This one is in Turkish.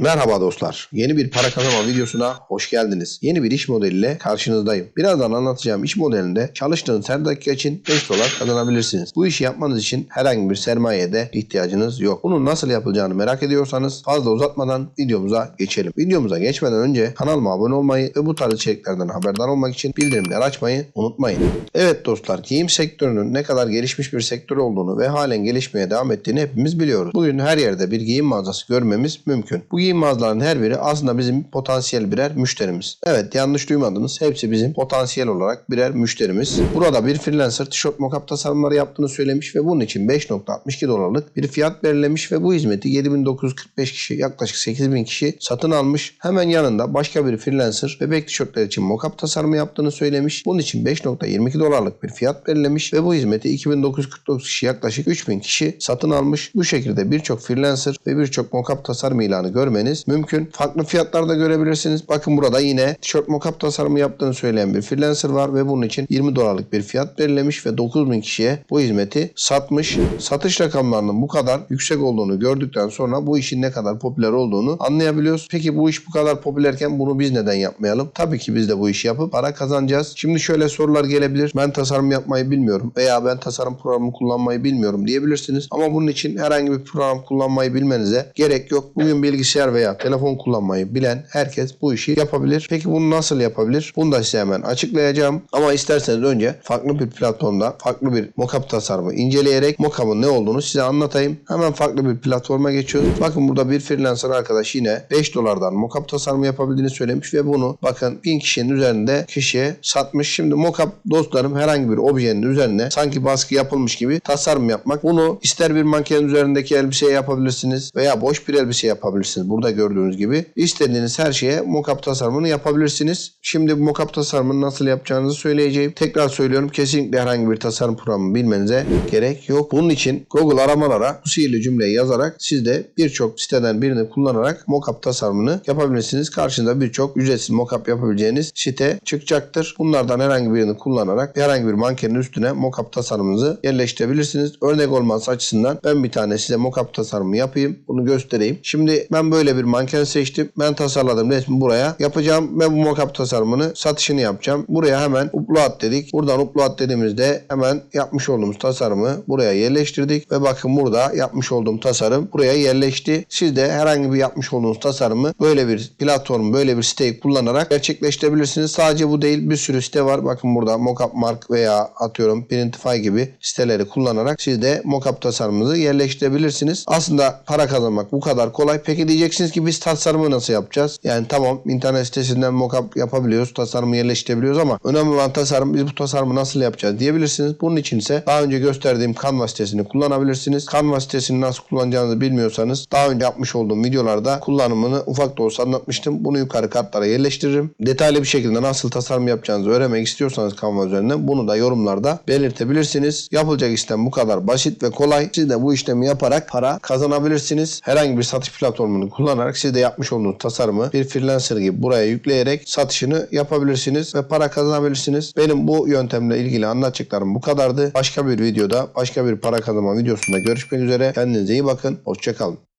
Merhaba dostlar. Yeni bir para kazanma videosuna hoş geldiniz. Yeni bir iş modeliyle karşınızdayım. Birazdan anlatacağım iş modelinde çalıştığınız her dakika için 5 dolar kazanabilirsiniz. Bu işi yapmanız için herhangi bir sermayeye de ihtiyacınız yok. Bunun nasıl yapılacağını merak ediyorsanız fazla uzatmadan videomuza geçelim. Videomuza geçmeden önce kanalıma abone olmayı ve bu tarz içeriklerden haberdar olmak için bildirimleri açmayı unutmayın. Evet dostlar giyim sektörünün ne kadar gelişmiş bir sektör olduğunu ve halen gelişmeye devam ettiğini hepimiz biliyoruz. Bugün her yerde bir giyim mağazası görmemiz mümkün. Bu giyim mağazalarının her biri aslında bizim potansiyel birer müşterimiz. Evet yanlış duymadınız. Hepsi bizim potansiyel olarak birer müşterimiz. Burada bir freelancer tişört mockup tasarımları yaptığını söylemiş ve bunun için 5.62 dolarlık bir fiyat belirlemiş ve bu hizmeti 7945 kişi yaklaşık 8000 kişi satın almış. Hemen yanında başka bir freelancer bebek tişörtler için mockup tasarımı yaptığını söylemiş. Bunun için 5.22 dolarlık bir fiyat belirlemiş ve bu hizmeti 2949 kişi yaklaşık 3000 kişi satın almış. Bu şekilde birçok freelancer ve birçok mockup tasarım ilanı görmeniz mümkün. Farklı fiyatlarda görebilirsiniz. Bakın burada yine tişört mockup tasarımı yaptığını söyleyen bir freelancer var ve bunun için 20 dolarlık bir fiyat belirlemiş ve 9000 kişiye bu hizmeti satmış. Satış rakamlarının bu kadar yüksek olduğunu gördükten sonra bu işin ne kadar popüler olduğunu anlayabiliyoruz. Peki bu iş bu kadar popülerken bunu biz neden yapmayalım? Tabii ki biz de bu işi yapıp para kazanacağız. Şimdi şöyle sorular gelebilir. Ben tasarım yapmayı bilmiyorum veya ben tasarım programı kullanmayı bilmiyorum diyebilirsiniz. Ama bunun için herhangi bir program kullanmayı bilmenize gerek yok. Bugün bilgisayar veya telefon kullanmayı bilen herkes bu işi yapabilir. Peki bunu nasıl yapabilir? Bunu da size hemen açıklayacağım. Ama isterseniz önce farklı bir platformda farklı bir mockup tasarımı inceleyerek mockup'ın ne olduğunu size anlatayım. Hemen farklı bir platforma geçiyoruz. Bakın burada bir freelancer arkadaş yine 5 dolardan mockup tasarımı yapabildiğini söylemiş ve bunu bakın 1000 kişinin üzerinde kişiye satmış. Şimdi mockup dostlarım herhangi bir objenin üzerine sanki baskı yapılmış gibi tasarım yapmak. Bunu ister bir mankenin üzerindeki elbiseye yapabilirsiniz veya boş bir elbise yapabilirsiniz. Burada gördüğünüz gibi istediğiniz her şeye mockup tasarımını yapabilirsiniz. Şimdi bu mockup tasarımını nasıl yapacağınızı söyleyeceğim. Tekrar söylüyorum kesinlikle herhangi bir tasarım programı bilmenize gerek yok. Bunun için Google aramalara bu sihirli cümleyi yazarak siz de birçok siteden birini kullanarak mockup tasarımını yapabilirsiniz. Karşınıza birçok ücretsiz mockup yapabileceğiniz site çıkacaktır. Bunlardan herhangi birini kullanarak herhangi bir mankenin üstüne mockup tasarımınızı yerleştirebilirsiniz. Örnek olması açısından ben bir tane size mockup tasarımı yapayım. Bunu göstereyim. Şimdi ben böyle bir manken seçtim. Ben tasarladım resmi buraya. Yapacağım ve bu mockup tasarımını satışını yapacağım. Buraya hemen upload dedik. Buradan upload dediğimizde hemen yapmış olduğumuz tasarımı buraya yerleştirdik ve bakın burada yapmış olduğum tasarım buraya yerleşti. Siz de herhangi bir yapmış olduğunuz tasarımı böyle bir platform, böyle bir siteyi kullanarak gerçekleştirebilirsiniz. Sadece bu değil bir sürü site var. Bakın burada Mockup Mark veya atıyorum Printify gibi siteleri kullanarak siz de mockup tasarımınızı yerleştirebilirsiniz. Aslında para kazanmak bu kadar kolay. Peki diyeceksiniz ki biz tasarımı nasıl yapacağız? Yani tamam internet sitesinden mockup yapabiliyoruz, tasarımı yerleştirebiliyoruz ama önemli olan tasarım biz bu tasarımı nasıl yapacağız diyebilirsiniz. Bunun için ise daha önce gösterdiğim Canva sitesini kullanabilirsiniz. Canva sitesini nasıl kullanacağınızı bilmiyorsanız daha önce yapmış olduğum videolarda kullanımını ufak da olsa anlatmıştım. Bunu yukarı kartlara yerleştiririm. Detaylı bir şekilde nasıl tasarım yapacağınızı öğrenmek istiyorsanız Canva üzerinden bunu da yorumlarda belirtebilirsiniz. Yapılacak işlem bu kadar basit ve kolay. Siz de bu işlemi yaparak para kazanabilirsiniz. Herhangi bir satış platformunu kullanarak siz de yapmış olduğunuz tasarımı bir freelancer gibi buraya yükleyerek satışını yapabilirsiniz ve para kazanabilirsiniz. Benim bu yöntemle ilgili anlatacaklarım bu kadardı. Başka bir videoda, başka bir para kazanma videosunda görüşmek üzere. Kendinize iyi bakın. Hoşçakalın.